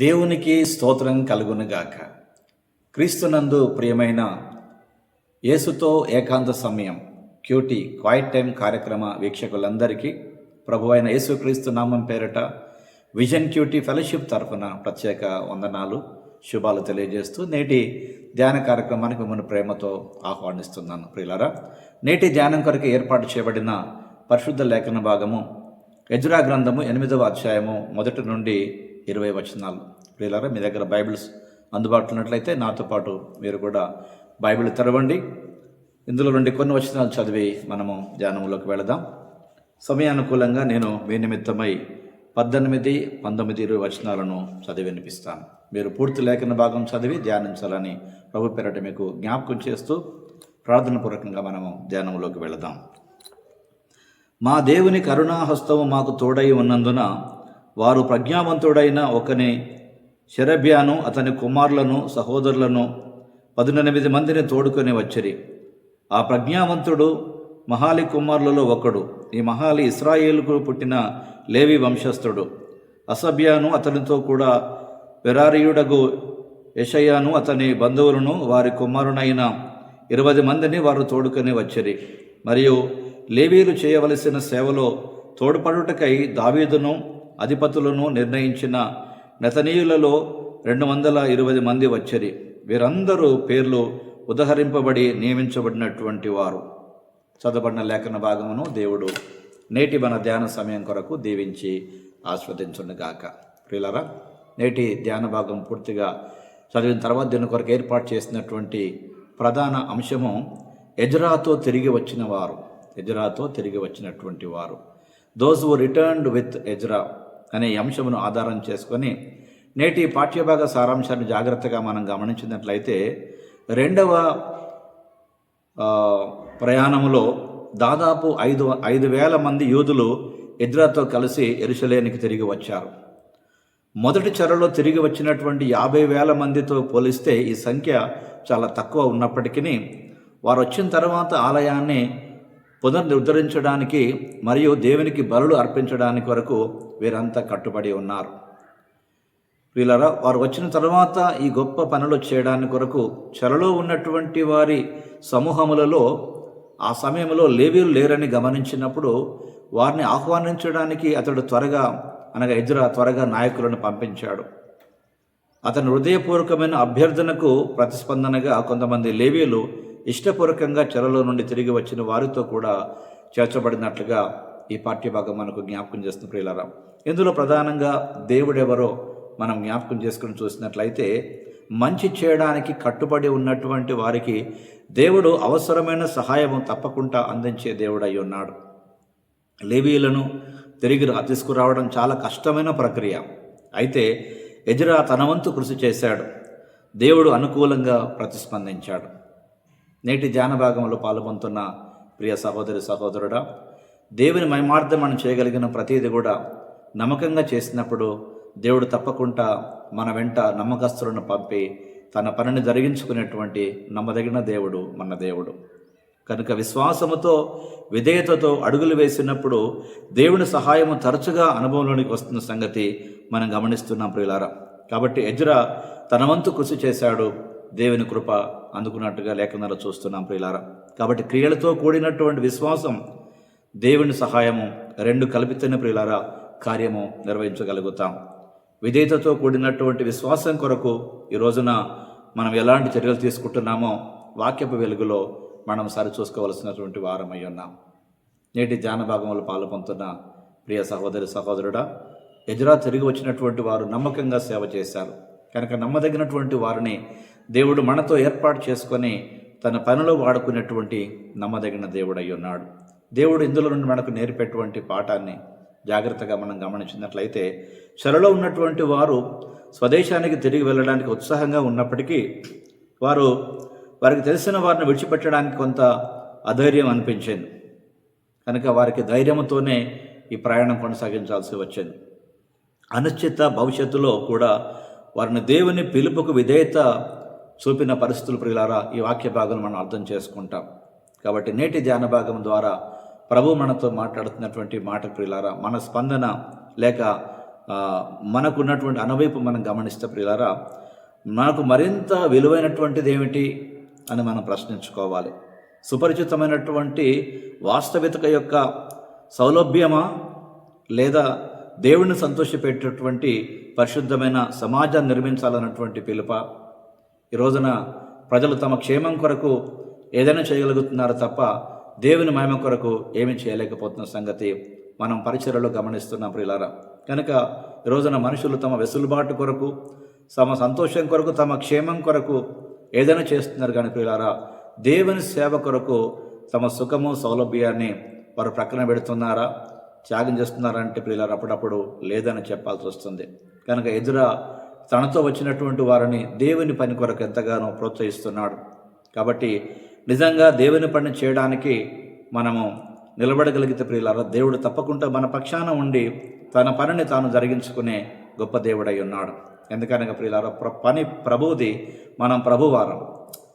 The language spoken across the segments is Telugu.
దేవునికి స్తోత్రం కలుగునుగాక. క్రీస్తునందు ప్రియమైన యేసుతో ఏకాంత సమయం క్యూటీ క్వైట్ టైం కార్యక్రమ వీక్షకులందరికీ ప్రభు అయిన యేసుక్రీస్తు నామం పేరట విజన్ క్యూటీ ఫెలోషిప్ తరఫున ప్రత్యేక వందనాలు శుభాలు తెలియజేస్తూ నేటి ధ్యాన కార్యక్రమానికి మిమ్మల్ని ప్రేమతో ఆహ్వానిస్తున్నాను. ప్రియులారా నేటి ధ్యానం కొరకు ఏర్పాటు చేయబడిన పరిశుద్ధ లేఖన భాగము యజురా గ్రంథము ఎనిమిదవ అధ్యాయము మొదటి నుండి ఇరవై వచనాలు. ప్రియులారా మీ దగ్గర బైబిల్స్ అందుబాటులో ఉన్నట్లయితే నాతో పాటు మీరు కూడా బైబిల్ తెరవండి. ఇందులో నుండి కొన్ని వచనాలు చదివి మనము ధ్యానంలోకి వెళదాం. సమయానుకూలంగా నేను మీ నిమిత్తమై పద్దెనిమిది పంతొమ్మిది ఇరవై వచనాలను చదివి వినిపిస్తాను. మీరు పూర్తి లేఖన భాగం చదివి ధ్యానించాలని ప్రభు పేరట మీకు జ్ఞాపకం చేస్తూ ప్రార్థనపూర్వకంగా మనము ధ్యానంలోకి వెళదాం. మా దేవుని కరుణాహస్తము మాకు తోడై ఉన్నందున వారు ప్రజ్ఞావంతుడైన ఒకని శరభ్యాను అతని కుమారులను సహోదరులను పదునెనిమిది మందిని తోడుకొని వచ్చిరి. ఆ ప్రజ్ఞావంతుడు మహాలి కుమారులలో ఒకడు. ఈ మహాలి ఇస్రాయేల్కు పుట్టిన లేవి వంశస్థుడు. అసభ్యాను అతనితో కూడా వెరారియుడగు యషయాను అతని బంధువులను వారి కుమారునైన ఇరవై మందిని వారు తోడుకొని వచ్చిరి. మరియు లేవీలు చేయవలసిన సేవలో తోడ్పడుటకై దావీదును అధిపతులను నిర్ణయించిన నెతనీయులలో రెండు వందల ఇరవై మంది వచ్చిరి. వీరందరూ పేర్లు ఉదహరింపబడి నియమించబడినటువంటి వారు. చదవబడిన లేఖన భాగమును దేవుడు నేటి మన ధ్యాన సమయం కొరకు దీవించి ఆస్వాదించుండగాక ప్రియులరా నేటి ధ్యాన భాగం పూర్తిగా చదివిన తర్వాత దీని కొరకు ఏర్పాటు చేసినటువంటి ప్రధాన అంశము ఎజరాతో తిరిగి వచ్చిన వారు. ఎజరాతో తిరిగి వచ్చినటువంటి వారు. దోస్ వు రిటర్న్డ్ విత్ ఎజరా అనే అంశమును ఆధారం చేసుకొని నేటి పాఠ్యభాగ సారాంశాన్ని జాగ్రత్తగా మనం గమనించినట్లయితే రెండవ ప్రయాణంలో దాదాపు ఐదు ఐదు వేల మంది యూదులు ఇద్రాతో కలిసి ఎరుసలేనికి తిరిగి వచ్చారు. మొదటి చెరలో తిరిగి వచ్చినటువంటి యాభై వేల మందితో పోలిస్తే ఈ సంఖ్య చాలా తక్కువ ఉన్నప్పటికీ వారు వచ్చిన తర్వాత ఆలయాన్ని పునరుద్ధరించడానికి మరియు దేవునికి బలులు అర్పించడానికి వరకు వీరంతా కట్టుబడి ఉన్నారు. వీళ్ళరా వారు వచ్చిన తర్వాత ఈ గొప్ప పనులు చేయడానికి కొరకు చెరలో ఉన్నటువంటి వారి సమూహములలో ఆ సమయంలో లేవీలు లేరని గమనించినప్పుడు వారిని ఆహ్వానించడానికి అతడు త్వరగా అనగా ఎదురా త్వరగా నాయకులను పంపించాడు. అతని హృదయపూర్వకమైన అభ్యర్థనకు ప్రతిస్పందనగా కొంతమంది లేవీలు ఇష్టపూర్వకంగా చెరలో నుండి తిరిగి వచ్చిన వారితో కూడా చేర్చబడినట్లుగా ఈ పాఠ్యభాగం మనకు జ్ఞాపకం చేస్తున్న ప్రియులరా. ఇందులో ప్రధానంగా దేవుడెవరో మనం జ్ఞాపకం చేసుకుని చూసినట్లయితే మంచి చేయడానికి కట్టుబడి ఉన్నటువంటి వారికి దేవుడు అవసరమైన సహాయం తప్పకుండా అందించే దేవుడై ఉన్నాడు. లేవీలను తిరిగి రా- తీసుకురావడం చాలా కష్టమైన ప్రక్రియ. అయితే ఎజరా తన వంతు కృషి చేశాడు. దేవుడు అనుకూలంగా ప్రతిస్పందించాడు. నేటి ధ్యాన భాగంలో పాల్గొంటున్న ప్రియ సహోదరి సహోదరుడా దేవుని మహిమార్థం మనం చేయగలిగిన ప్రతిదీ కూడా నమ్మకంగా చేసినప్పుడు దేవుడు తప్పకుండా మన వెంట నమ్మకస్తులను పంపి తన పనిని జరిగించుకునేటువంటి నమ్మదగిన దేవుడు మన దేవుడు. కనుక విశ్వాసముతో విధేయతతో అడుగులు వేసినప్పుడు దేవుని సహాయము తరచుగా అనుభవంలోనికి వస్తున్న సంగతి మనం గమనిస్తున్నాం ప్రియులారా. కాబట్టి ఎజ్రా తన వంతు కృషి చేశాడు దేవుని కృప అందుకున్నట్టుగా లేఖనాలు చూస్తున్నాం ప్రియులారా. కాబట్టి క్రియలతో కూడినటువంటి విశ్వాసం దేవుని సహాయము రెండు కల్పితైన ప్రియులారా కార్యము నిర్వహించగలుగుతాం. విధేయతతో కూడినటువంటి విశ్వాసం కొరకు ఈ రోజున మనం ఎలాంటి చర్యలు తీసుకుంటున్నామో వాక్యపు వెలుగులో మనం సరిచూసుకోవలసినటువంటి వారమై ఉన్నాం. నేటి ధ్యాన భాగంలో పాల్పొందుతున్న ప్రియ సహోదరి సహోదరుడా ఎదురా తిరిగి వచ్చినటువంటి వారు నమ్మకంగా సేవ చేశారు. కనుక నమ్మదగినటువంటి వారిని దేవుడు మనతో ఏర్పాటు చేసుకొని తన పనిలో వాడుకునేటువంటి నమ్మదగిన దేవుడై ఉన్నాడు. దేవుడు ఇందులో నుండి మనకు నేర్పేటువంటి పాఠాన్ని జాగ్రత్తగా మనం గమనించినట్లయితే చెరలో ఉన్నటువంటి వారు స్వదేశానికి తిరిగి వెళ్ళడానికి ఉత్సాహంగా ఉన్నప్పటికీ వారు వారికి తెలిసిన వారిని విడిచిపెట్టడానికి కొంత అధైర్యం అనిపించింది. కనుక వారికి ధైర్యంతోనే ఈ ప్రయాణం కొనసాగించాల్సి వచ్చింది. అనిశ్చిత భవిష్యత్తులో కూడా వారిని దేవుని పిలుపుకు విధేయత చూపిన పరిస్థితులు ప్రియులారా ఈ వాక్య భాగం మనం అర్థం చేసుకుంటాం. కాబట్టి నేటి ధ్యాన భాగం ద్వారా ప్రభు మనతో మాట్లాడుతున్నటువంటి మాట ప్రియులారా మన స్పందన లేక మనకున్నటువంటి అనువైపు మనం గమనిస్తే ప్రియులారా మనకు మరింత విలువైనటువంటిది ఏమిటి అని మనం ప్రశ్నించుకోవాలి. సుపరిచితమైనటువంటి వాస్తవికత యొక్క సౌలభ్యమా లేదా దేవుడిని సంతోషపెట్టేటువంటి పరిశుద్ధమైన సమాజాన్ని నిర్మించాలన్నటువంటి పిలుప? ఈ రోజున ప్రజలు తమ క్షేమం కొరకు ఏదైనా చేయగలుగుతున్నారు తప్ప దేవుని మహిమ కొరకు ఏమి చేయలేకపోతున్న సంగతి మనం పరిచయలో గమనిస్తున్నాం ప్రియులారా. కనుక ఈ రోజున మనుషులు తమ వెసులుబాటు కొరకు తమ సంతోషం కొరకు తమ క్షేమం కొరకు ఏదైనా చేస్తున్నారు కానీ ప్రియులారా దేవుని సేవ కొరకు తమ సుఖము సౌలభ్యాన్ని వారు ప్రక్కన పెడుతున్నారా త్యాగం చేస్తున్నారంటే ప్రియులారా అప్పుడప్పుడు లేదని చెప్పాల్సి వస్తుంది. కనుక ఎదుర తనతో వచ్చినటువంటి వారిని దేవుని పని కొరకు ఎంతగానో ప్రోత్సహిస్తున్నాడు. కాబట్టి నిజంగా దేవుని పని చేయడానికి మనము నిలబడగలిగితే ప్రియులారా దేవుడు తప్పకుండా మన పక్షాన ఉండి తన పనిని తాను జరిగించుకునే గొప్ప దేవుడై ఉన్నాడు. ఎందుకనగా ప్రియులారా ప్ర పని ప్రభువుది మనం ప్రభువారం.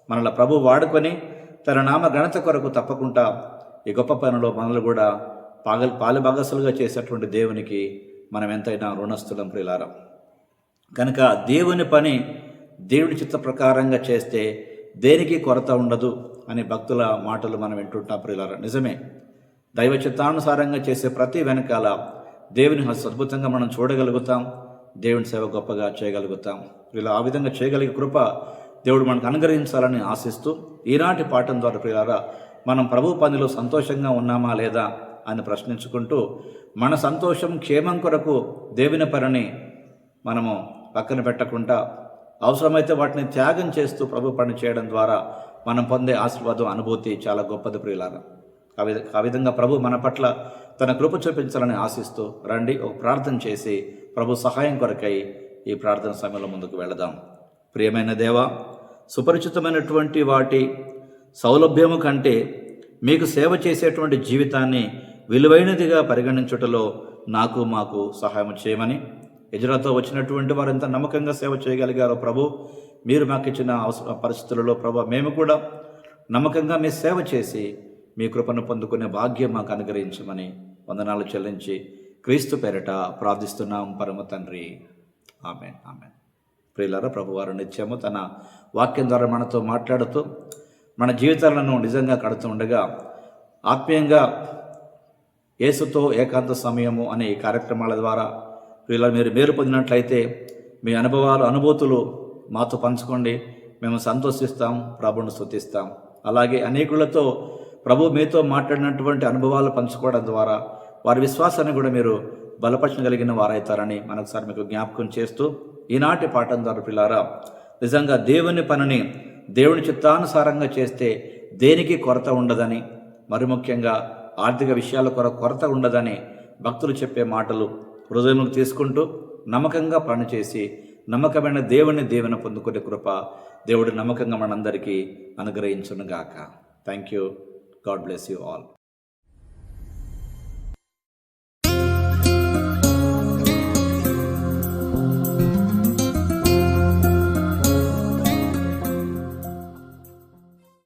మనల్ని ప్రభు వాడుకొని తన నామ ఘనత కొరకు తప్పకుండా ఈ గొప్ప పనిలో మనల్ని కూడా పాగ పాలుభాగసులుగా చేసేటువంటి దేవునికి మనం ఎంతైనా రుణస్థులం ప్రియులారా. కనుక దేవుని పని దేవుడి చిత్త ప్రకారంగా చేస్తే దేనికి కొరత ఉండదు. అనే భక్తుల మాటలు మనం వింటుంటాం ప్రియులారా. నిజమే. దైవ చిత్తానుసారంగా చేసే ప్రతి వెనకాల దేవుని అద్భుతంగా మనం చూడగలుగుతాం. దేవుని సేవ గొప్పగా చేయగలుగుతాం. ఇలా ఆ విధంగా చేయగలిగే కృప దేవుడు మనకు అనుగ్రహించాలని ఆశిస్తూ ఈనాటి పాఠం ద్వారా ప్రియులారా మనం ప్రభు పనిలో సంతోషంగా ఉన్నామా లేదా అని ప్రశ్నించుకుంటూ మన సంతోషం క్షేమం కొరకు దేవుని పనిని మనము పక్కన పెట్టకుండా అవసరమైతే వాటిని త్యాగం చేస్తూ ప్రభు పని చేయడం ద్వారా మనం పొందే ఆశీర్వాదం అనుభూతి చాలా గొప్పది ప్రియులారా. ఆ విధంగా ప్రభు మన పట్ల తన కృప చూపించాలని ఆశిస్తూ రండి ఒక ప్రార్థన చేసి ప్రభు సహాయం కొరకై ఈ ప్రార్థన సమయంలో ముందుకు వెళదాం. ప్రియమైన దేవ సుపరిచితమైనటువంటి వాటి సౌలభ్యము కంటే మీకు సేవ చేసేటువంటి జీవితాన్ని విలువైనదిగా పరిగణించుటలో నాకు మాకు సహాయం చేయమని. ఎజరాతో వచ్చినటువంటి వారు ఎంత నమ్మకంగా సేవ చేయగలిగారో ప్రభు మీరు మాకు ఇచ్చిన అవసర పరిస్థితులలో ప్రభు మేము కూడా నమ్మకంగా మీ సేవ చేసి మీ కృపను పొందుకునే భాగ్యం మాకు అనుగ్రహించమని వందనాలు చెల్లించి క్రీస్తు పేరిట ప్రార్థిస్తున్నాం పరమ తండ్రి. ఆమె ఆమె ప్రియులారా ప్రభువారు నిత్యము తన వాక్యం ద్వారా మనతో మాట్లాడుతూ మన జీవితాలను నిజంగా కడుతూ ఉండగా ఆత్మీయంగా యేసుతో ఏకాంత సమయము అనే ఈ కార్యక్రమాల ద్వారా వీళ్ళ మీరు మేలు పొందినట్లయితే మీ అనుభవాలు అనుభూతులు మాతో పంచుకోండి. మేము సంతోషిస్తాం ప్రభుని స్థుతిస్తాం అలాగే అనేకులతో ప్రభు మీతో మాట్లాడినటువంటి అనుభవాలు పంచుకోవడం ద్వారా వారి విశ్వాసాన్ని కూడా మీరు బలపరచగలిగిన వారవుతారని మనఒకసారి మీకు జ్ఞాపకం చేస్తూ ఈనాటి పాఠం ద్వారా పిల్లారా నిజంగా దేవుని పనిని దేవుని చిత్తానుసారంగా చేస్తే దేనికి కొరత ఉండదని మరి ముఖ్యంగా ఆర్థిక విషయాల కొర కొరత ఉండదని భక్తులు చెప్పే మాటలు హృదయంలోకి తీసుకుంటూ నమ్మకంగా పనిచేసి నమ్మకమైన దేవుని దేవుని పొందుకునే కృప దేవుడు నమ్మకంగా మనందరికీ అనుగ్రహించునుగాక. Thank you God bless you all